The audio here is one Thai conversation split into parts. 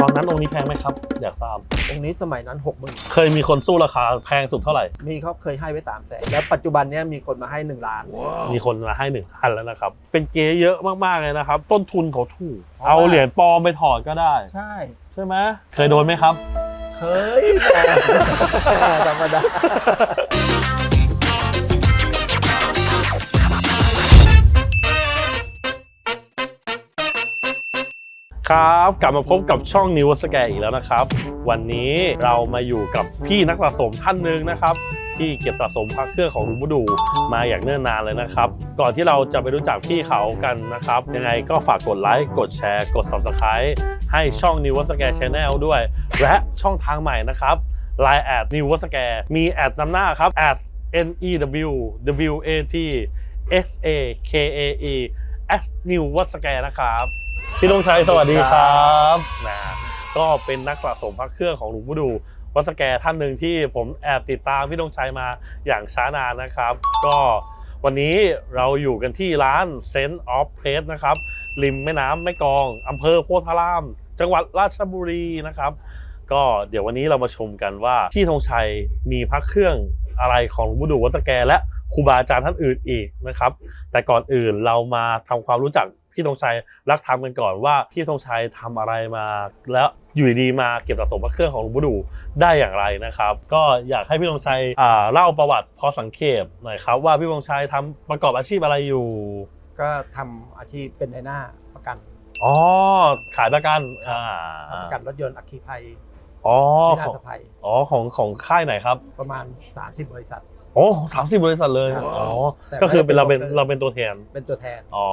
ตอนนั้นองค์นี้แพงไหมครับ อยากทราบ องค์นี้สมัยนั้นหกหมื่นเคยมีคนสู้ราคาแพงสุดเท่าไหร่ มีเขาเคยให้ไว้สามแสนแล้วปัจจุบันเนี้ยมีคนมาให้หนึ่งล้าน มีคนมาให้หนึ่งพันแล้วนะครับ เป็นเก๊เยอะมากๆเลยนะครับ ต้นทุนเขาถูกเพราะว่าเอาเหรียญปลอมไปถอดก็ได้ ใช่ ใช่ไหม เคยโดนไหมครับ เคยแหมธรรมดา ครับ กลับมาพบกับช่องนิวสแกอีกแล้วนะครับ วันนี้เรามาอยู่กับพี่นักสะสมท่านหนึ่งนะครับ ที่เก็บสะสมพระเครื่องของหลวงปู่ดูมาอย่างเนิ่นนานเลยนะครับ ก่อนที่เราจะไปรู้จักพี่เขากันนะครับ ยังไงก็ฝากกดไลค์กดแชร์กด Subscribe ให้ช่อง New w s c a r e Channel ด้วย และช่องทางใหม่นะครับ Line แอด New w s c a r e มีแอดนำหน้าครับแอด N E W W A T S A K A E S New w s c a r e นะครับ พี่ธงชัยสวัสดีครับนะก็เป็นนักสะสมพระเครื่องของหลวงปู่ดูวัดสแกท่านหนึ่งที่ผมแอบติดตามพี่ธงชัยมาอย่างช้านานนะครับ ก็วันนี้เราอยู่กันที่ร้าน Sense of Place นะครับริมแม่น้ำแม่กองอำเภอโพธาราม จังหวัดราชบุรีนะครับ ก็เดี๋ยววันนี้เรามาชมกันว่าพี่ธงชัยมีพระเครื่องอะไรของหลวงปู่ดูวัดสแกและครูบาอาจารย์ท่านอื่นอีกนะครับ แต่ก่อนอื่นเรามาทำความรู้จัก พี่ธงชัยรักธรรมกันก่อนว่าพี่ธงชัยทำอะไรมา แล้วอยู่ดีๆมาเก็บสะสมพระเครื่องของหลวงปู่ดูได้อย่างไรนะครับ ก็อยากให้พี่ธงชัยอ่าเล่าประวัติพอสังเขปหน่อยครับว่าพี่ธงชัยทำประกอบอาชีพอะไรอยู่ ก็ทำอาชีพเป็นในหน้าประกันอ๋อขายประกันอ่าประกันรถยนต์อัคคีภัยอ๋อที่ขนาองสภัยอ๋อของของค่ายไหนครับ ประมาณ 30 บริษัท โอ้สามสิบบริษัทเลยครับอ๋อแต่ก็คือเป็นเราไม่เป็นได้เป็น เราเป็นตัวแทนเป็นตัวแทน อ๋อ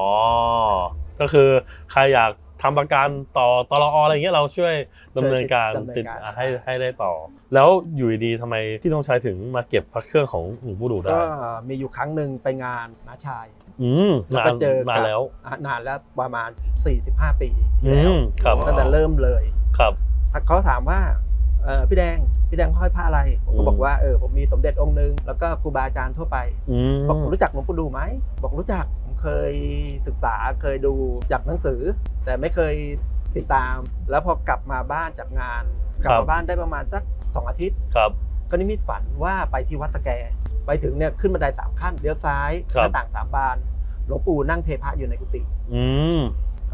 ก็คือใครอยากทำประกันต่อตลออะไรเงี้ยเราช่วยดำเนินการช่วยดำเนินติดการ อะให้ให้ได้ต่อ แล้วอยู่ดีๆทำไมที่ต้องใช้ถึงมาเก็บพระเครื่องของหลวงปู่ดูได้ก็มีอยู่ครั้งหนึ่งไปงานน้าชาย อืมแล้วนาก็นเจอกับ นานแล้วอะนานแล้วประมาณ 45 ปีที่อืแล้วมครับตั้งแต่เริ่มเลยครับเขาถามว่าเออพี่แดง พี่แดงห้อยผ้าอะไรผมก็อืมบอกว่าเออผมมีสมเด็จองค์หนึงแล้วก็ครูบาอาจารย์ทั่วไปอืมบอกรู้จักหลวงปู่ดูไหมบอกรู้จักผมเคยศึกษาเคยดูจากหนังสือ แต่ไม่เคยติดตาม แล้วพอกลับมาบ้านจากงานกลับมาบ้านได้ประมาณสักสองอาทิตย์ครับก็นิมิตฝันว่าไปที่วัดสแก ไปถึงเนี่ยขึ้นบันไดสามขั้นเลี้ยวซ้ายครับหน้าต่างสามบานหลวงปู่นั่งเทพระอยู่ในกุฏิอืม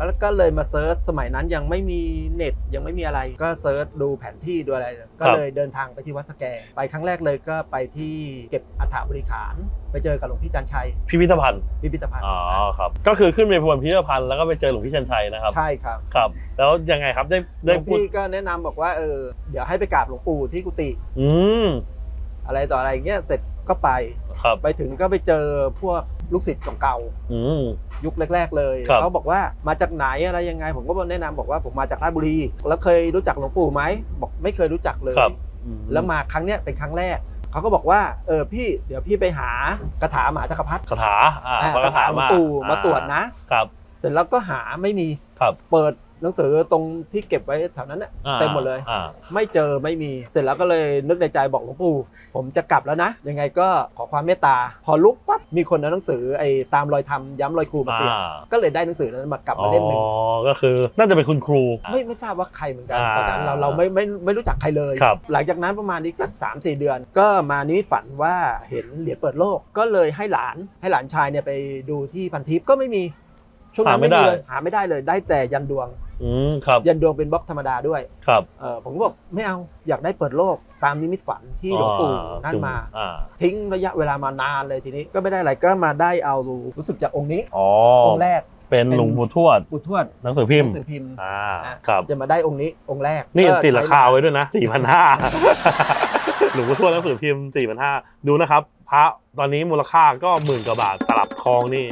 แล้วก็เลยมาเซิร์ชสมัยนั้นยังไม่มีเน็ตยังไม่มีอะไร ก็เซิร์ชดูแผนที่ดูอะไร ก็เลยเดินทางไปที่วัดสแก ไปครั้งแรกเลยก็ไปที่เก็บอัฐบริขาร ไปเจอกับหลวงพี่จันชัย พิพิธภัณฑ์ พิพิธภัณฑ์ อ๋อครับ ก็คือขึ้นไปบนพิพิธภัณฑ์แล้วก็ไปเจอหลวงพี่ชันชัยนะครับ ใช่ครับ ครับ แล้วยังไงครับได้หลได้วงพูดพี่ก็แนะนำบอกว่าเออเดี๋ยวให้ไปกราบหลวงปู่ที่กุฏิ อืมอะไรต่ออะไรอย่างเงี้ยเสร็จก็ไปครับไปถึงก็ไปเจอพวกลูกศิษย์เก่าอืมๆ ยุคแรก ๆ เลยครับ เขาบอกว่ามาจากไหนอะไรยังไง ผมก็แนะนำบอกว่าผมมาจากราชบุรี แล้วเคยรู้จักหลวงปู่ไหมบอกไม่เคยรู้จักเลย ครับอืแล้วมาครั้งเนี้ยเป็นครั้งแรก เขาก็บอกว่าเออพี่เดี๋ยวพี่ไปหากระถามหาจักรพรรดิคาถาอ่าอ่าพระกคาระถาถาหลวงมาปู่มาอ่สวดนะ ครับ เสร็จแล้วก็หาไม่มีครับ เปิด หนังสือตรงที่เก็บไว้แถวนั้นน่ะอ่าเต็มหมดเลย อ่าไม่เจอไม่มีเสร็จแล้วก็เลยนึกในใจบอกหลวงปู่ผมจะกลับแล้วนะ ยังไงก็ขอความเมตตา พอลุกปั๊บมีคนเอาหนังสือไอ้ตามรอยธรรมย้ำรอยครูมาเสียบอ่าก็เลยได้หนังสือนั้นมากลับมาเล่มหนึ่งอ๋อก็คือน่าจะเป็นคุณครู ไม่ไม่ทราบว่าใครเหมือนกันอ่าตอนนั้นเราเราไม่ไม่ไม่รู้จักใครเลย ครับ หลังจากนั้นประมาณอีกสักสามสี่เดือน ก็มานิมิตฝันว่าเห็นเหรียญเปิดโลก ก็เลยให้หลานให้หลานชายเนี่ยไปดูที่พันทิปก็ไม่มี ช่วงนั้นหาไม่ไม่มีได้เลยหาไม่ได้เลยได้แต่ยันดวงอืมครับยันดวงเป็นบล็อกธรรมดาด้วยครับเออผมก็บอกไม่เอาอยากได้เปิดโลกตามนิมิตฝันที่หลวงปู่อ่นั่นมาอ่าทิ้งระยะเวลามานานเลยทีนี้ก็ไม่ได้อะไรก็มาได้เอารู้สึกจากองค์นี้อ๋อองค์แรกเป็นเป็นหลวงปู่ทวดปู่ทวดหนังสือพิมพ์หนังสือพิมพ์อ่านะครับจะมาได้องค์นี้องค์แรกนี่ก็ติดราคาใช้ไว้ด้วยนะสี่พันห้าหลวงปู่ทวดหนังสือพิมพ์สี่พันห้าดูนะครับพ ระตอนนี้มูลค่าก็หมื่นกว่าบาทตลับทองนี่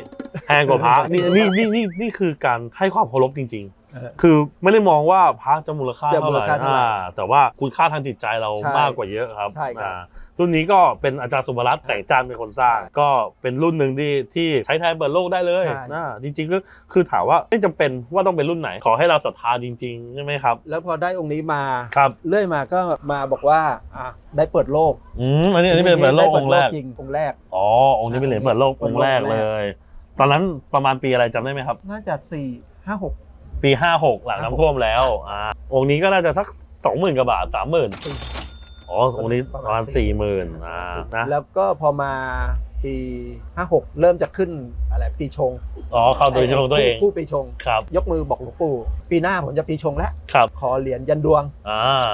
แพงกว่าพระนี่นี่นี่นี่นี่คือการให้ความเคารพจริง ๆ คือไม่ได้มองว่าพระจะมูลค่าจะเท่ามูไหลร่ค่าเท่าไหร่อ่าแต่ว่าคุณค่าทางจิตใจเราใช่มากกว่าเยอะครับใช่ครับอ่ารุ่นนี้ก็เป็นอาจารย์สุบรัตน์แต่งจันทร์เป็นคนสร้างใช่ก็เป็นรุ่นหนึ่งที่ที่ใช้แทนเปิดโลกได้เลยใช่นะจริงๆก็คือถามว่าไม่จำเป็นว่าต้องเป็นรุ่นไหน ขอให้เราศรัทธาจริงๆใช่ไหมครับ แล้วพอได้องค์นี้มาครับเรื่อยมาก็มาบอกว่าอะได้เปิดโลกอืมอันนี้อันนี้เป็นเปิดโลกได้องค์แรกจริงองค์แรกอ๋อองค์นี้เป็นเหรียญเปิดโลกเปิอดงโลค์กแรกองค์เลแรกยตอนนั้นประมาณปีอะไรจำได้ไหมครับ น่าจะสี่ห้าหก ปี 56 หลังน้ำท่วมแล้วอ่าองค์นี้ก็น่าจะสัก 20,000กว่าบาท 30,000 อ๋อ องค์นี้ประมาณ 40,000อ่านะแล้วก็พอมาปี 56 เริ่มจะขึ้นอะไรปีชงอ๋อเข้าโดยเฉพาะตัวเองผู้ปีชง ครับ ยกมือบอกหลวงปู่ ปีหน้าผมจะปีชงแล้วครับ ขอเหรียญยันดวงอ่า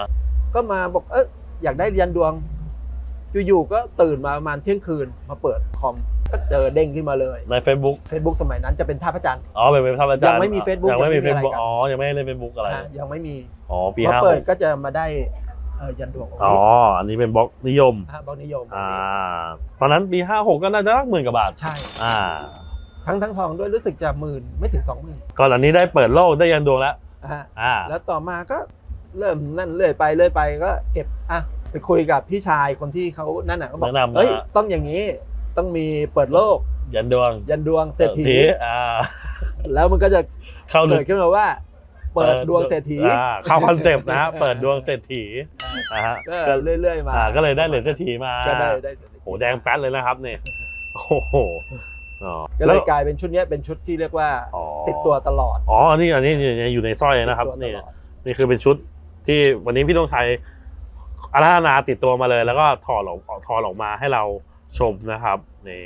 ก็มาบอกเอออยากได้ยันดวงอยู่ๆก็ตื่นมาประมาณเที่ยงคืนมาเปิดคอม ก็เจอเด้งขึ้นมาเลย ใน Facebook Facebook สมัยนั้นจะเป็นท่าพระจันทร์ อ๋อเป็นเว็บท่าอาจารย์ยังไม่มี Facebook ยังไม่มี ยังไม่มีอะไร Facebook กัน อ๋อ ยังไม่ได้เล่น Facebook อะไร นะยังไม่มีอ๋อ ปีพอห้าหเปิดกก็จะมาได้เออยันดวงองค์อ๋อ นี้อันนี้เป็นบล็อกนิยม นะบางนิยมอ่า ตอนนั้นปี56ก็น่าจะสักหมื่นกว่าบาท ใช่ อ่า ทั้งทั้งทองด้วยรู้สึกจะหมื่นไม่ถึงสองหมื่นก่อนอันนี้ได้เปิดโลกได้ยันดวงแล้วอ่าอ่า แล้วต่อมาก็เริ่มนั่นเรื่อยไปเรื่อยไปก็เก็บอะไปคุยกับพี่ชายคนที่เขานั่นน่ะก็บอกแนะนำมาเฮ้ยต้องอย่างนี้ ต้องมีเปิดโลก ยันดวง ยันดวงเศรษฐีอ่าแล้วมันก็จะเข้าลึเกิกดขึ้นมาว่า เปิดดวงเศรษฐีอ่าเข้าคอนเซปต์นะฮะเปิดดวงเศรษฐีนะฮะก็ก็เรื่อยๆมาอ่าก็เลยได้เหรียญเศรษฐีมาก็ได้ได้เศรษฐีโหแดงแป๊ดเลยนะครับเนี่ยโอ้โหอ๋อก็เลยกลายเป็นชุดเนี้ยเป็นชุดที่เรียกว่าอ๋อติดตัวตลอดอ๋ออันนี้อันนี้อยู่ในสร้อยนะครับติดตัวตนี่ลอดนี่คือเป็นชุดที่วันนี้พี่ต้องใช้อาราธนาติดตัวมาเลย แล้วก็ถอดออกถอดออกมาให้เรา ชมนะครับนี่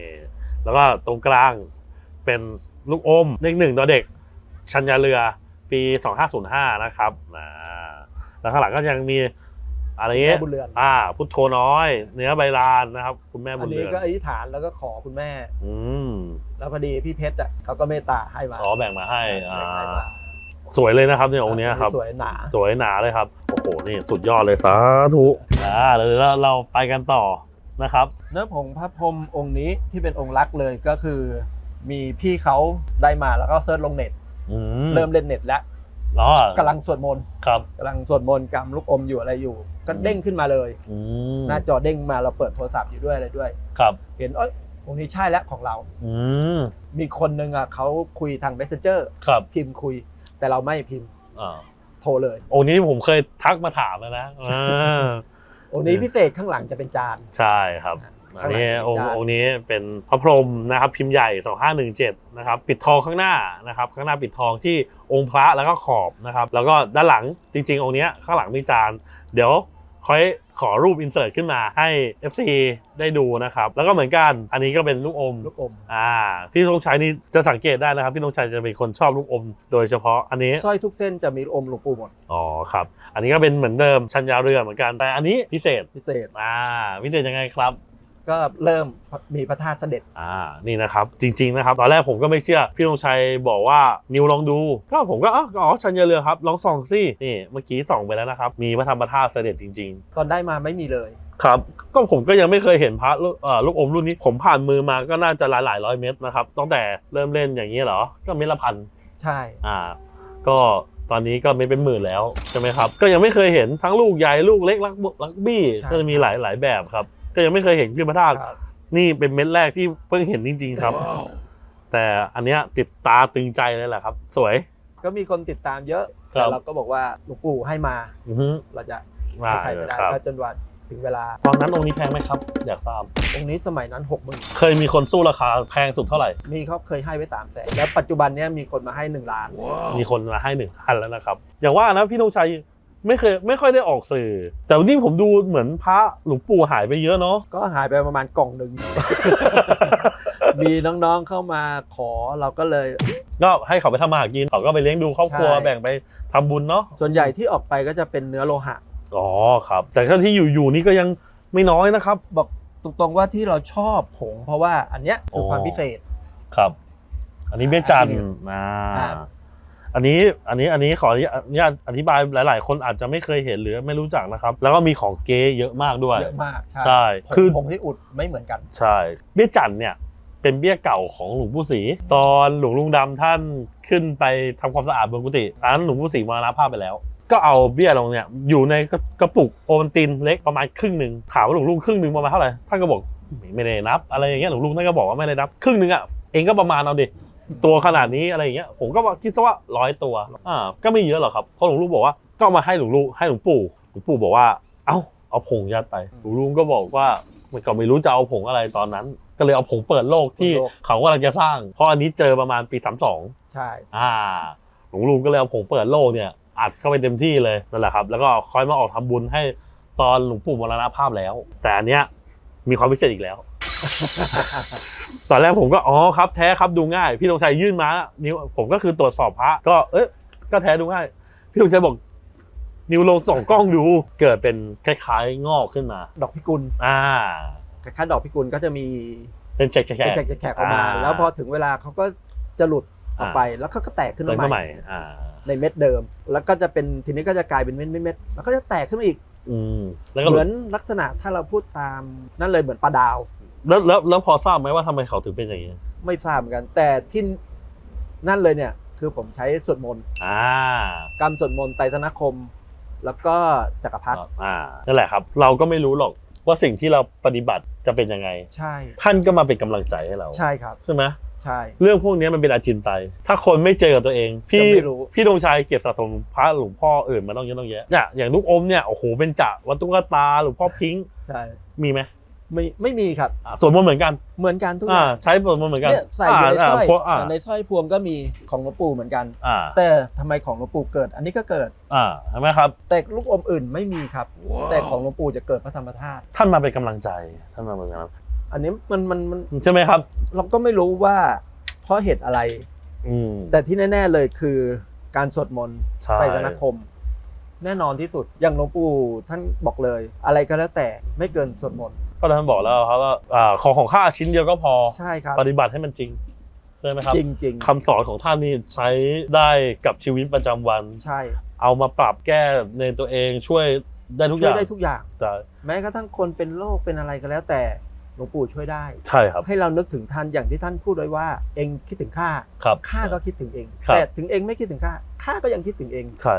แล้วก็ตรงกลางเป็นลูกอมเลขหนึ่งตัวเด็ก ชัญญาเรือปี 2505 นะครับอ่าแล้วข้างหลังก็ยังมีอะไรแม่เงี้ยบุญเรือนอ่า พุทโธน้อย เนื้อใบลานนะครับ คุณแม่บุอัญนเรืนี้อนก็อธิษฐานแล้วก็ขอคุณแม่ อืมแล้วพอดีพี่เพชรอะเขาก็เมตตาให้มาอ๋อแบ่งมาให้อ่แบ่งให้ามาสวยเลยนะครับเนี่ยองค์เนี้ยครับ สวยหนา สวยหนาเลยครับ โอ้โห นี่สุดยอดเลยสาธุอ่าเดี๋ยวเราเราไปกันต่อ นะครับ เนื้อผงพระพรหมองค์นี้ที่เป็นองค์รักเลยก็คือ มีพี่เขาได้มาแล้วก็เซิร์ชลงเน็ตอืมเริ่มเล่นเน็ตแล้วอ๋อกำลังสวดมนต์ครับกำลังสวดมนต์กำลูกอมอยู่อะไรอยู่ ก็เด้งขึ้นมาเลยอืมหน้าจอเด้งมาเราเปิดโทรศัพท์อยู่ด้วยอะไรด้วย ครับ เห็นเอ้ยองค์นี้ใช่แล้วของเราอืมมีคนหนึ่งอะเขาคุยทาง messenger ครับพิมพ์คุย แต่เราไม่พิมพ์อ่าโทรเลย องค์นี้ผมเคยทักมาถามแล้วนะ อ่าองค์นี้พิเศษข้างหลังจะเป็นจานใช่ครับอันนี้องค์องค์นี้เป็นพระพรหมนะครับพิมพ์ใหญ่ 2517นะครับปิดทองข้างหน้านะครับข้างหน้าปิดทองที่องค์พระแล้วก็ขอบนะครับแล้วก็ด้านหลังจริง ๆ องค์เนี้ยข้างหลังมีจาน เดี๋ยวค่อยขอรูปอินเสิร์ตขึ้นมาให้ FC ได้ดูนะครับ แล้วก็เหมือนกันอันนี้ก็เป็นลูกอม ลูกอมอ่า พี่ธงชัยนี่จะสังเกตได้นะครับ พี่ธงชัยจะเป็นคนชอบลูกอม โดยเฉพาะอันนี้ สร้อยทุกเส้นจะมีลูกอมหลวงปู่หมดอ๋อครับ อันนี้ก็เป็นเหมือนเดิมชัญญาเรือเหมือนกัน แต่อันนี้พิเศษพิเศษ อ่าพิเศษยังไงครับ ก็เริ่มมีพระธาตุเสด็จ อ่า นี่นะครับ จริง ๆ นะครับ ตอนแรกผมก็ไม่เชื่อ พี่ธงชัยบอกว่านิวลองดู ก็ผมก็ อ๋ออ๋อชัญญาเรือครับ ลองส่องสินี่ เมื่อกี้ส่องไปแล้วนะครับ มีพระธรรมธาตุเสด็จจริงตอนได้มาไม่มีเลยๆครับ ก็ผมก็ยังไม่เคยเห็นพระลูกเอ่อลูกอมรุ่นนี้ ผมผ่านมือมาก็น่าจะหลายหลายๆร้อยเม็ดนะครับ ตั้งแต่เริ่มเล่นอย่างนี้เหรอ ก็เม็ดละพัน ใช่ อ่า ก็ตอนนี้ก็ไม่เป็นหมื่นแล้วใช่ไหมครับ ก็ยังไม่เคยเห็นทั้งลูกใหญ่ลูกเล็กลักบลักบี้ ก็จะมีหลายหลายแบบครับ ก็ยังไม่เคยเห็นขึ้นพระธาตุครับนี่เป็นเม็ดแรกที่เพิ่งเห็นจริง ๆ ครับ แต่อันเนี้ยติดตาตึงใจเลยแหละครับ สวย ก็มีคนติดตามเยอะครัแต่บเราก็บอกว่าหลวงปู่ให้มาอือฮึเราจะว่าให้ใครไม่ได้ครับก็จนวันถึงเวลาตอนนั้นองค์นี้แพงไหมครับ อยากทราบองค์นี้สมัยนั้นหกหมื่นเคยมีคนสู้ราคาแพงสุดเท่าไหร่ มีเขาเคยให้ไว้สามแสนแล้วปัจจุบันเนี้ยมีคนมาให้หนึ่งล้าน มีคนมาให้หนึ่งพันแล้วนะครับ อย่างว่านะพี่ธงชัย ไม่เคยไม่ค่อยได้ออกสื่อ แต่วันนี้ผมดูเหมือนพระหลวงปู่หายไปเยอะเนาะ ก็หายไปประมาณกล่องหนึ่ง มีน้องๆเข้ามาขอเราก็เลย ก็ให้เขาไปทำมาหากินเขาก็ไปเลี้ยงดูครอบครัวใช่ แบ่งไปทำบุญเนาะ ส่วนใหญ่ที่ออกไปก็จะเป็นเนื้อโลหะ อ๋อครับ แต่ถ้าที่อยู่อยู่นี่ก็ยังไม่น้อยนะครับ บอกตรงๆว่าที่เราชอบผงเพราะว่าอันเนี้ยคือโอ้ความพิเศษ ครับ อันนี้เบี้ยจันทร์อันนี้อ่า อ่า อันนี้อันนี้อันนี้ขออนุญาตอธิบายหลาย ๆ คนอาจจะไม่เคยเห็นหรือไม่รู้จักนะครับ แล้วก็มีของเก๊เยอะมากด้วยเยอะมากใช่ผงคือผงที่อุดไม่เหมือนกัน ใช่เบี้ยจันทร์เนี่ยเป็นเบี้ยเก่าของหลวงปู่ศรีตอนหลวงลุงดำท่านขึ้นไปทำความสะอาดบนกุฏิตอนนั้นหลวงปู่ศรีมรณภาพไปแล้ว ก็เอาเบี้ยลงเนี่ยอยู่ในกระกระปุกโอวัลตินเล็กประมาณครึ่งหนึ่งถามว่าหลวงลุงครึ่งหนึ่งประมาณเท่าไหร่ท่านก็บอกไม่ได้นับ อะไรอย่างเงี้ยหลวงลุงท่านก็บอกว่าไม่ได้นับครึ่งหนึ่งอะเองก็ประมาณเอาดิ ตัวขนาดนี้อะไรอย่างเงี้ยผมก็ว่าคิดซะว่าร้อยตัวอ่าก็ไม่เยอะหรอกครับเพราะหลวงลุงบอกว่าก็เอามาให้หลวงลุงให้หลวงปู่หลวงปู่บอกว่า เอ้าเอาผงยัดไปหลวงลุงก็บอกว่ามันก็ไม่รู้จะเอาผงอะไรตอนนั้น ก็เลยเอาผงเปิดโลกที่เปิดโลกเขากำลังจะสร้าง เพราะอันนี้เจอประมาณปี32ใช่อ่าหลวงลุงก็เลยเอาผงเปิดโลกเนี่ยอัดเข้าไปเต็มที่เลยนั่นแหละครับ แล้วก็ค่อยมาออกทำบุญให้ตอนหลวงปู่มรณภาพแล้ว แต่อันเนี้ยมีความพิเศษอีกแล้ว ตอนแรกผมก็อ๋อครับแท้ครับดูง่าย พี่ธงชัยยื่นมา นิ้วผมก็คือตรวจสอบพระก็เอ๊ะก็แท้ดูง่าย พี่ธงชัยบอก นิ้วลงส่องกล้องดูเกิดเป็นคล้ายๆงอกขึ้นมา ดอกพิกุลอ่าคล้ายๆดอกพิกุลก็จะมีเป็นแฉกๆเป็นแฉกๆออกมา แล้วพอถึงเวลาเขาก็จะหลุดออกไปแล้วเขาก็แตกขึ้นเติมมาเข้าใหใหม่ม่อ่าในเม็ดเดิม แล้วก็จะเป็นทีนี้ก็จะกลายเป็นเม็ดเม็ดๆแล้วก็จะแตกขึ้นมาอีกอืมแล้วก็เหมือนลักษณะถ้าเราพูดตามนั่นเลยเหมือนปลาดาว แล้วแล้วแล้วพอทราบไหมว่าทำไมเขาถึงเป็นอย่างนี้ไม่ทราบเหมือนกัน แต่ที่นั่นเลยเนี่ย คือผมใช้สวดมนต์อ่ากรรมสวดมนต์ไตรธนคม แล้วก็จักรพรรดิอ่านั่นแหละครับ เราก็ไม่รู้หรอกว่าสิ่งที่เราปฏิบัติจะเป็นยังไง ใช่ ท่านก็มาเป็นกำลังใจให้เราใช่ครับ ใช่ไหมใช่ เรื่องพวกนี้มันเป็นอาจินไตยถ้าคนไม่เจอกับตัวเอง พี่จะไม่รู้ พี่ดวงชัยเก็บสะสมพระหลวงพ่ออื่นมาต้องเยอะต้องแยะเนี่ยอย่างลูกอมเนี่ยโอ้โหเป็นจะวัตถุกตาหลวงพ่อพิงค์ใช่ มีไหม ไม่ไม่มีครับอ่าส่วนมนต์เหมือนกันเหมือนกันทุกออ่าย่างใช้ส่วนมนต์เหมือนกันเนี่ยใส่อยู่ในสร้อยาพวกอ่าในสร้อยพวงก็มีของหลวงปู่เหมือนกัน อ่าแต่ทำไมของหลวงปู่เกิด อันนี้ก็เกิด อ่าใช่ไหมครับแต่ลูกอมอื่นไม่มีครับ แต่ของหลวงปู่จะเกิดพระธรรมธาตุท่านมาเป็นกำลังใจท่านมาเป็นกำลังอันนี้มันมันมันใช่ไหมครับ เราก็ไม่รู้ว่าเพราะเหตุอะไร อืมแต่ที่แน่ ๆเลยคือการสวดมนต์ใช่ไตรธนคม แน่นอนที่สุดอย่างหลวงปู่ท่านบอกเลย อะไรก็แล้วแต่ไม่เกินสวดมนต์ ก็ท่านบอกแล้วครับว่าอ่าของของข้าชิ้นเดียวก็พอใช่ครับปฏิบัติให้มันจริงใช่ไหมครับจริงจริงคำสอนของท่านนี่ใช้ได้กับชีวิตประจำวันใช่ เอามาปรับแก้ในตัวเองช่วยได้ทุกอช่วยย่างได้ทุกอย่างแต่แม้กระทั่งคนเป็นโรคเป็นอะไรก็แล้วแต่หลวงปู่ช่วยได้ใช่ครับให้เรานึกถึงท่านอย่างที่ท่านพูดไว้ว่า เองคิดถึงข้าครับข้าก็คิดถึงเองครับแต่ถึงเองไม่คิดถึงข้าข้าก็ยังคิดถึงเองใช่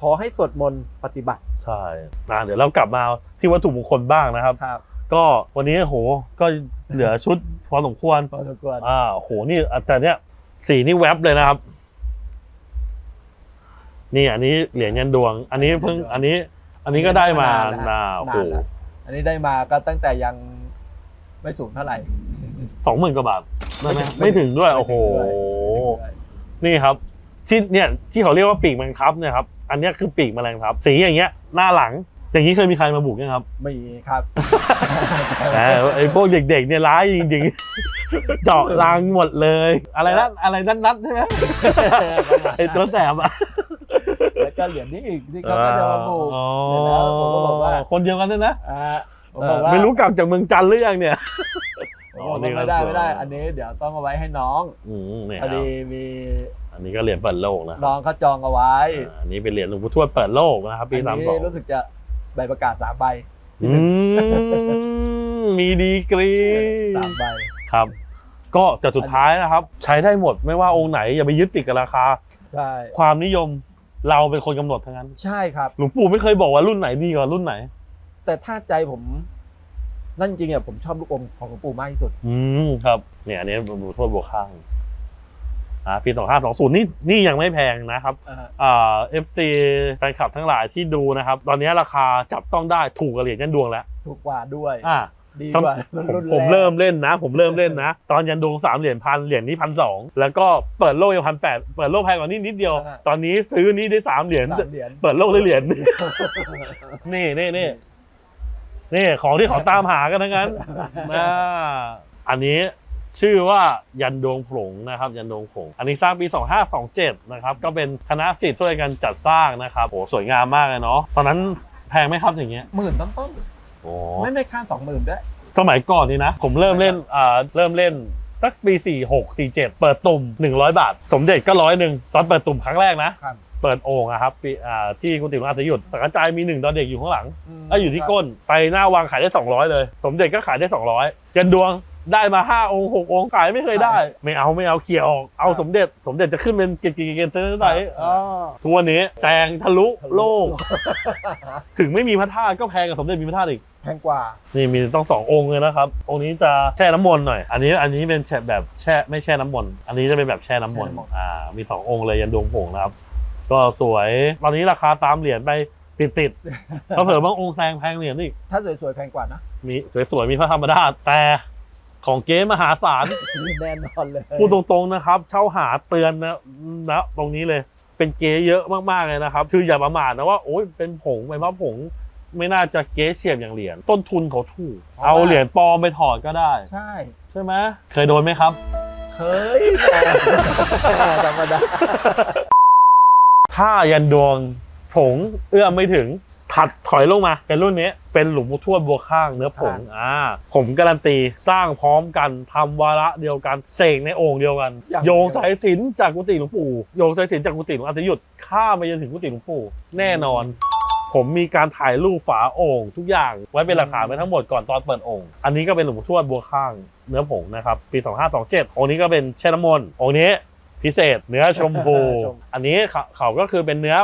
ขอให้สวดมนต์ปฏิบัติใช่นะเดี๋ยวเรากลับมาที่วัตถุมงคลบ้างนะครับครับ ก็วันนี้โหก็เหลือชุดพอสมควรพอสมควรอ่าโหนี่แต่เนี้ยสีนี่แวบเลยนะครับ นี่อันนี้เหรียญยันดวง อันนี้เพิ่งอันนี้ อันนี้ก็ได้มานาโอ้โหนานแล้วอันนี้ได้มาก็ตั้งแต่ยังไม่สูงเท่าไหร่สองหมื่นกว่าบาทได้ไหมไม่ไม่ถึถึงงด้วยไม่ถึงโอ้โหด้วยนี่ครับที่เนี่ยที่เขาเรียกว่าปีกแมงทับเนี่ยครับอันเนี้ยคือปีกแมลงทับ สีอย่างเงี้ย หน้าหลัง อย่างนี้เคยมีใครมาบุกยังครับมีครับ แต่ไอ้พวกเด็กๆเนี่ยร้ายจริงๆ เจาะรังหมดเลย อะไรนั่นอะไรนั่นนัดใช่ไหมไอ้ตัวแสบอะแล้วก็เหรียญนี้อีกที่เขาก็จะมาบุกอ๋อเสร็จแล้วผมก็บอกว่าคนเดียวกันด้วยนะอ่าผมบอกว่าไม่รู้กลับจากเมืองจันทร์หรือยังเนี่ยผมบอกว่าไม่ได้ไม่ได้ อันนี้เดี๋ยวต้องเอาไว้ให้น้องอืมเนี่ยพอดีมีอันนี้ก็เหรียญเปิดโลกนะคน้รัอบงเขาจองเอาไว้อ่าอันนี้เป็นเหรียญหลวงปู่ทวดเปิดโลกนะครับปีอันสามนี้สองรู้สึกจะ ใบประกาศสามใบอืมมีดีกรีสามใบครับ ก็แต่สุดท้ายนะครับ ใช้ได้หมดไม่ว่าองค์ไหนอย่าไปยึดติดกับราคาใช่ความนิยมเราเป็นคนกำหนดทั้งนั้น ใช่ครับหลวงปู่ไม่เคยบอกว่ารุ่นไหนดีกว่ารุ่นไหน แต่ถ้าใจผมนั่นจริงอะผมชอบลูกอมของหลวงปู่มากที่สุด อืมครับ เนี่ยอันนี้หลวงปู่ทวดบวกข้าง อ่าปีสองห้าสองศูนย์นี่นี่ยังไม่แพงนะครับอ่าฮะอ่าเอฟซีแฟนคลับทั้งหลายที่ดูนะครับ ตอนนี้ราคาจับต้องได้ถูกกับเหรียญยันดวงแล้ว ถูกกว่าด้วยอ่าดีสำกว่าผมรุ่นผมแกเริ่มเล่นนะ ผมเริ่มเล่นนะ ตอนยันดวงสามเหรียญพันเหรียญนี้พันสองแล้วก็เปิดโลกยังพันแปดเปิดโลกแพงกว่านี้นิดเดียว ตอนนี้ซื้อนี้ได้สามเหรียญสามเหรียญเปิดโลกได้เหรียญนี่นี่นี่นี่ของที่เขาตามหากันทั้งนั้นนะอันนี้ ชื่อว่ายันดวงผงนะครับยันดวงผงอันนี้สร้างปี 2527 นะครับก็เป็นคณะศิษย์ช่วยกันจัดสร้างนะครับโอ้สวยงามมากเลยเนาะตอนนั้นแพงไหมครับอย่างเงี้ยหมื่นต้นต้นโอ้ๆไม่ไม่ข้ามสองหมื่นด้วยสมัยก่อนนี่นะ ผมเริ่มเล่นอ่าเริ่มเล่นสักปี46 47 เปิดตุ่ม 100 บาท สมเด็จก็ร้อยหนึ่งตอนเปิดตุ่มครั้งแรกนะ ครับ เปิดโอ่งอะครับปีอ่าที่กุฏิหลวงอาจจะหยุดสังกระจายมีหนึ่งตอนเด็กอยู่ข้างหลังเอ้ยอยู่ที่ก้นไปหน้าวางขายได้ 200 เลย สมเด็จก็ขายได้ 200ยันดวง ได้มา5องค์6องค์ขายไม่เคยได้ ไม่เอาไม่เอาเขี่ยออกเอาสมเด็จ สมเด็จจะขึ้นเป็นเกณฑ์เกณฑ์เกณฑ์เท่าไหร่ทุกวันนี้แซงทะลุโลก ถึงไม่มีพระธาตุก็แพงกับสมเด็จมีพระธาตุอีกแพงกว่า นี่มีต้องสององค์เลยนะครับ องค์นี้จะแช่น้ำมนต์หน่อย อันนี้อันนี้เป็นแช่แบบแช่ไม่แช่น้ำมนต์ อันนี้จะเป็นแบบแช่น้ำมนต์แช่น้ำมนต์อ่า มีสององค์เลยยันดวงผงนะครับ ก็สวย ตอนนี้ราคาตามเหรียญไปติดติดๆเผลอๆบางองค์แซงแพงเหรียญอีก ถ้าสวยๆแพงกว่านะ มีสวยๆมีพระธรรมดาแต่ ของเก๊มหาศาลแน่นอนเลยพูดตรงๆนะครับ เช่าหาเตือนนะนะตรงนี้เลย เป็นเก๊เยอะมากๆเลยนะครับ คืออย่าประมาทนะว่าโอ้ยเป็นผงเป็นพระผงไม่น่าจะเก๊เฉียบอย่างเหรียญต้นทุนเขาถูกเพราะว่าเอาเหรียญปลอมไปถอดก็ได้ ใช่ ใช่ไหมเคยโดนไหมครับ เคยแต่ธรรมดาถ้ายันดวงผงเอื้อมไม่ถึง ถัดถอยลงมาเป็นรุ่นนี้เป็นหลวงปู่ทวดบัวข้างเนื้อผงอ่าผมการันตีสร้างพร้อมกันทำวาระเดียวกันเสกในโอ่งเดียวกันอย่างโยงสายสิญจนจากกุฏิหลวงปู่โยงสายสิญจนจากกุฏิหลวงอาจจะหยุดข้ามไปจนถึงกุฏิหลวงปู่แน่นอน ผมมีการถ่ายรูปฝาโอ่งทุกอย่างไว้เป็นหลักฐานไว้ทั้งหมดก่อนตอนเปิดโอ่งอันนี้ก็เป็นหลวงปู่ทวดบัวข้างเนื้อผงนะครับปี 2527องค์นี้ก็เป็นแช่น้ำมนต์องค์นี้พิเศษเนื้อชมพูชมอันนี้เขาเขาก็คือเป็นเนื้อ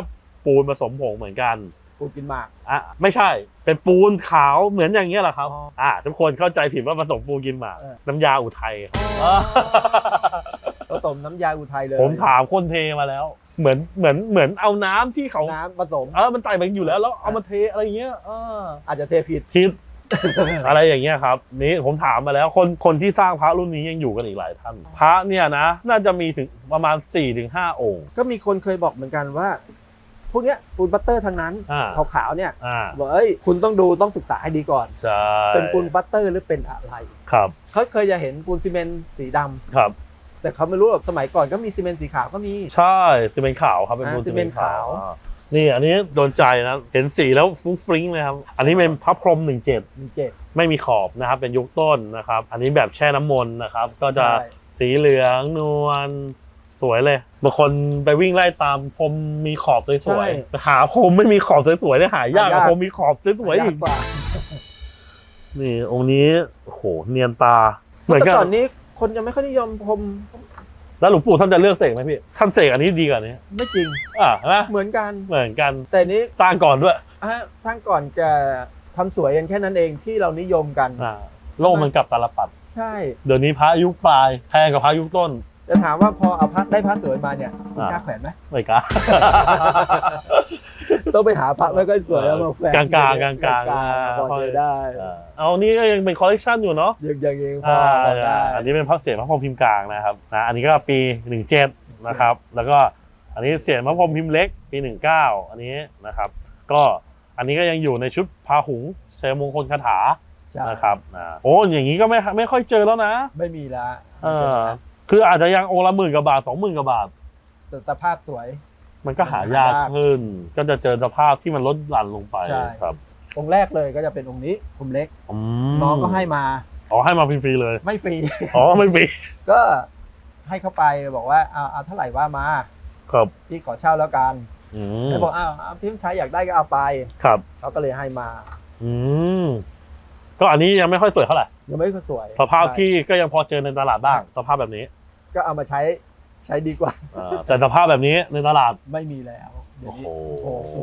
ปูนผสมผงเหมือนกัน ปูกินหมาก อะไม่ใช่เป็นปูนขาวเหมือนอย่างเงี้ยแหละครับ อ๋ออ่ อ่า ทุกคนเข้าใจผิดว่าผสมปูนกินหมาก เออ น้ำยาอุทัยผสมน้ำยาอุทัยเลยผมถามคนเทมาแล้ว เหมือนเหมือนเหมือนเอาน้ำที่เขาน้ำผสม เออมันใส่ไปอยู่แล้วแล้วเอามาเทอะไรเงี้ยเอออาจจะเทผิดคิดอะไรอย่างเงี้ยครับ นี่ผมถามมาแล้วคนคนที่สร้างพระรุ่นนี้ยังอยู่กันอีกหลายท่าน พระเนี่ยนะ น่าจะมีถึงประมาณ4ี่ถึงห้าองค์ ก็มีคนเคยบอกเหมือนกันว่า พวกเนี้ยปูนบัตเตอร์ทั้งนั้นอ่า ขาวๆเนี่ยอ่าบอกเอ้ยคุณต้องดูต้องศึกษาให้ดีก่อน ใช่เป็นปูนบัตเตอร์หรือเป็นอะไรครับเขาเคยจะเห็นปูนซีเมนต์สีดำครับ แต่เขาไม่รู้หรอกสมัยก่อนก็มีซีเมนต์สีขาวก็มี ใช่ซีเมนต์ขาวครับเป็นอ่าปูนซีซีเมเมนนต์ต์ขาวขาวอ่านี่อันนี้โดนใจนะเห็นสีแล้วฟุ้งฟริ้งเลยครับ อันนี้เป็นพระพรหมหนึ่งเจ็ด มีเจ็ด ไม่มีขอบนะครับเป็นยุคต้นนะครับ อันนี้แบบแช่น้ำมนต์นะครับ ก็จะใช่ สีเหลืองนวล สวยเลยบางคนไปวิ่งไล่ตามพรมมีขอบสวยๆแต่หาพรมไม่มีขอบสวยๆเนี่ยหายากกว่าพรมมีขอบสวยๆอีกกว่านี่องค์นี้โอ้โหเนียนตา เหมือนแต่กันก่อนนี้คนจะไม่ค่อยนิยมพรมแล้วหลวงปู่ท่านจะเลือกเสกไหมพี่ท่านเสกอันนี้ดีกว่านี้ไม่จริงอ่าเห็นไหมเหมือนกันเหมือนกัน แต่นี้สร้างก่อนด้วยอะทั้งก่อนจะทำสวยกันแค่นั้นเองที่เรานิยมกันอ่าโลกมันกลับตาลปัด ใช่ เดี๋ยวนี้พระยุคปลายแพงกว่าพระยุคต้น จะถามว่าพอเอาพัดได้พระสวยมาเนี่ยคุณอ่ากล้าแขวนไหมไม่กล้าต้องไปหาพระไม่ค่อยสวยแล้วมาแขวนกลางๆกลางๆกลางๆพอจะได้อ่าเอานี่ก็ยังเป็นคอลเลกชันอยู่เนาะยังยังยังพออ่าพอได้อันนี้เป็นพระเศียรพระพรหมพิมพ์กลางนะครับนะอันนี้ก็ปี 17 นะครับ แล้วก็อันนี้เศียรพระพรหมพิมพ์เล็กปี 19 อันนี้นะครับ ก็อันนี้ก็ยังอยู่ในชุดพาหุงชัยมงคลคาถาใช่นะครับอ่าโอ้อย่างนี้ก็ไม่ไม่ค่อยเจอแล้วนะ ไม่มีละเออ คืออาจจะยังองค์ละหมื่นกว่าบาทสองหมื่นกว่าบาท แต่สภาพสวย มันก็หายากขึ้น ก็จะเจอสภาพที่มันลดหลั่นลงไปใช่ ครับองค์แรกเลยก็จะเป็นองค์นี้ผมเล็กอืมน้องก็ให้มาอ๋อให้มาฟรีๆเลย ไม่ฟรี อ๋อไม่ฟรีก็ให้เขาไปบอกว่าเอาเอาเท่าไหร่ว่ามาครับพี่ขอเช่าแล้วกันอืมแล้วบอกอ้าวเอาพี่ชายอยากได้ก็เอาไปครับ เขาก็เลยให้มาอืมก็อันนี้ยังไม่ค่อยสวยเท่าไหร่ยังไม่ค่อยสวยสภาพที่ก็ยังพอเจอในตลาดบ้าง สภาพแบบนี้ ก็เอามาใช้ใช้ดีกว่า อ่าแต่สภาพแบบนี้ในตลาด ไม่มีแล้วเดี๋ยวโอ้โหนี้โอ้โห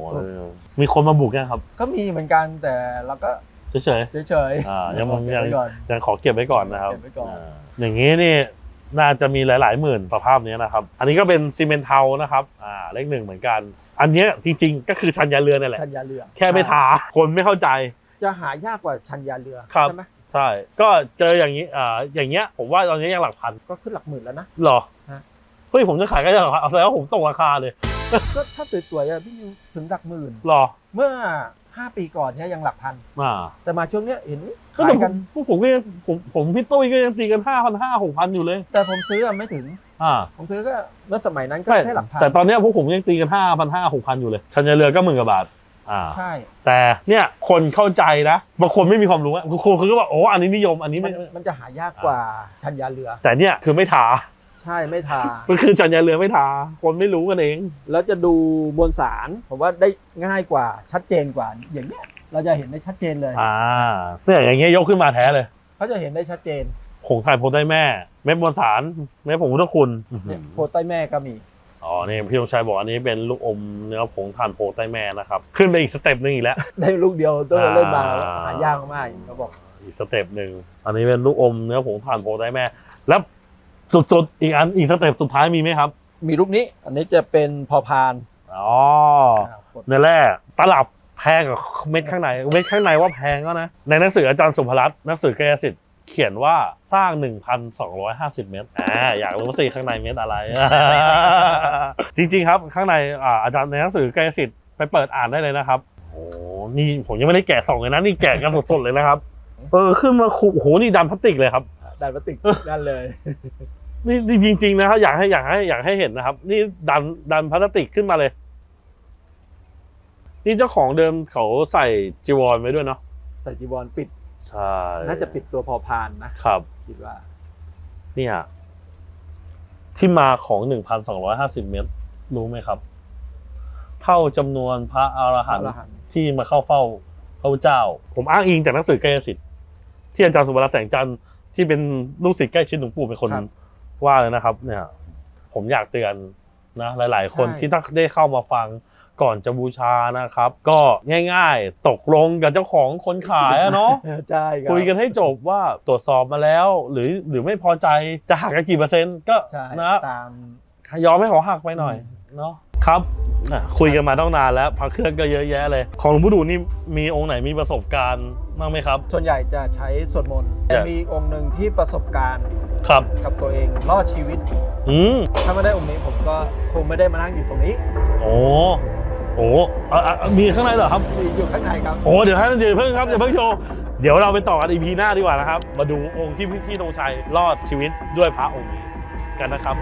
มีคนมาบุกยังครับ ก็มีเหมือนกันแต่เราก็เฉย เฉยๆอ่ายัง เก็บยังไว้ก่อนยังขอเก็บไว้ก่อนนะครับเก็บไว้ก่อนาอย่างนี้นี่น่าจะมีหลาย ๆ หมื่นสภาพนี้นะครับ อันนี้ก็เป็นซีเมนต์เทานะครับอ่าเลขหนึ่งเหมือนกัน อันเนี้ยจริง ๆ ก็คือชันยาเรือนั่นแหละ ชันยาเรือแค่ไม่ทาคนไม่เข้าใจ จะหายากกว่าชันยาเรือครับ ใช่ไหม ใช่ ก็เจออย่างนี้อ่าอย่างเงี้ยผมว่าตอนนี้ยังหลักพันก็ขึ้นหลักหมื่นแล้วนะ หรอฮะ เฮ้ยผมจะขายก็ยังหลักพันเอาแล้วาผมตกราคาเลยก็ถ้าสวยๆอะพี่นิวถึงหลักหมื่น หรอเมื่อ 5 ปีก่อนเนี่ยยังหลักพัน อ่าแต่มาช่วงเนี้ยเห็นก็ขายแต่ผกัมนพวกผมก็ยังผมผมพี่ตุ้ยก็ยังตีกันห้าพันห้าหกพันอยู่เลย แต่ผมซื้ออะไม่ถึง อ่าผมซื้อก็เมื่อสมัยนั้นก็ใช่แค่หลักพันแต่ตอนเนี้ยพวกผมยังตีกันห้าพันห้าหกพันอยู่เลยชันยาเรือก็หมื่นกว่าบาท อ่า ใช่ แต่เนี่ยคนเข้าใจนะบางคนไม่มีความรู้อะบางคนคือก็บอกโอ้อันนี้นิยมอันนี้มัไม่นมันจะหายากกว่าชันยาเรือ แต่เนี่ยคือไม่ทา ใช่ไม่ทา มันคือจันยาเรือไม่ทา คนไม่รู้กันเอง แล้วจะดูมวลสารผมว่าได้ง่ายกว่าชัดเจนกว่า อย่างเนี้ยเราจะเห็นได้ชัดเจนเลย อ่าเนี่ยอย่างเงี้ยยกขึ้นมาแท้เลยเขาจะเห็นได้ชัดเจนผงถ่ายโพได้แม่ เม็ดมวลสารเม็ดผงพุทธคุณเนี่ยโพใต้แม่ก็มี อ๋อ นี่พี่ธงชัยบอกอันนี้เป็นลูกอมเนื้อผงถ่านโพใต้แม่นะครับ ขึ้นไปอีกสเต็ปหนึ่งอีกแล้ว ได้ลูกเดียวตัวเล่นมาอ่าหายากมากเขาบอก อีกสเต็ปหนึ่ง อันนี้เป็นลูกอมเนื้อผงถ่านโพใต้แม่ แล้วสุดๆอีกอันอีกสเต็ปสุดท้ายมีไหมครับ มีรูปนี้ อันนี้จะเป็นพอพาน อ๋อเนื้อแร่ตลับแพงกับเม็ดข้างใน เม็ดข้างในว่าแพงก็นะ ในหนังสืออาจารย์สุภรัตน์หนังสือกายสิทธิ์ เขียนว่าสร้าง 1,250 เมตรอ่าอยากรู้สิข้างในเมตรอะไร จริงๆครับข้างในอ่าอาจารย์ในหนังสือกายสิทธิ์ไปเปิดอ่านได้เลยนะครับโอ้นี่ผมยังไม่ได้แกะส่องเลยนะนี่แกะกันสดๆเลยนะครับเออขึ้นมาคุโอ้โหนี่ดันพลาสติกเลยครับดันพลาสติกนั่นเลยนี่นี่จริงๆนะครับอยากให้อยากให้อยากให้เห็นนะครับ นี่ดันดันพลาสติกขึ้นมาเลย นี่เจ้าของเดิมเขาใส่จีวรไว้ด้วยเนาะใส่จีวรปิด ใช่น่าจะปิดตัวพอพานนะครับคิดว่า เนี่ย ที่มาของ1,250เมตร รู้ไหมครับ เท่าจำนวนพระอรหันพระอรต์หันต์ที่มาเข้าเฝ้าพระพุทธเจ้า ผมอ้างอิงจากหนังสือกายสิทธิ์ที่อาจารย์สุบรรณแสงจันทร์ที่เป็นลูกศิษย์ใกล้ชิดหลวงปู่เป็นคนครับว่าเลยนะครับ เนี่ย ผมอยากเตือนนะหลาย ๆ คนใช่ที่ถ้าได้เข้ามาฟัง ก่อนจะบูชานะครับ ก็ง่าย ๆ ตกลงกับเจ้าของคนขายอะเนาะใช่ครับ คุยกันให้จบว่าตรวจสอบมาแล้ว หรือหรือไม่พอใจจะหักกันกี่เปอร์เซ็นต์ก็ใช่นะตามยอมให้เขาหักไปหน่อยเนาะครับอะคุยกันมาตั้งนานแล้วพระเครื่องก็เยอะแยะเลย ของหลวงพ่อดูนี่มีองค์ไหนมีประสบการณ์บ้างไหมครับ ส่วนใหญ่จะใช้สวดมนต์ใช่แต่มีองค์หนึ่งที่ประสบการณ์ครับกับตัวเองรอดชีวิต อืมถ้าไม่ได้องค์นี้ผมก็คงไม่ได้มานั่งอยู่ตรงนี้ โอ้ โอ้อะอะมีข้างในเหรอครับ มีอยู่ข้างในครับ โอ้เดี๋ยวให้เดี๋ยวเพิ่งครับเดี๋ยวเพิ่งโชว์เดี๋ยวเราไปต่อกันอีพีหน้าดีกว่านะครับ มาดูองค์ที่พี่พี่ธงชัยรอดชีวิตด้วยพระองค์นี้กันนะครับ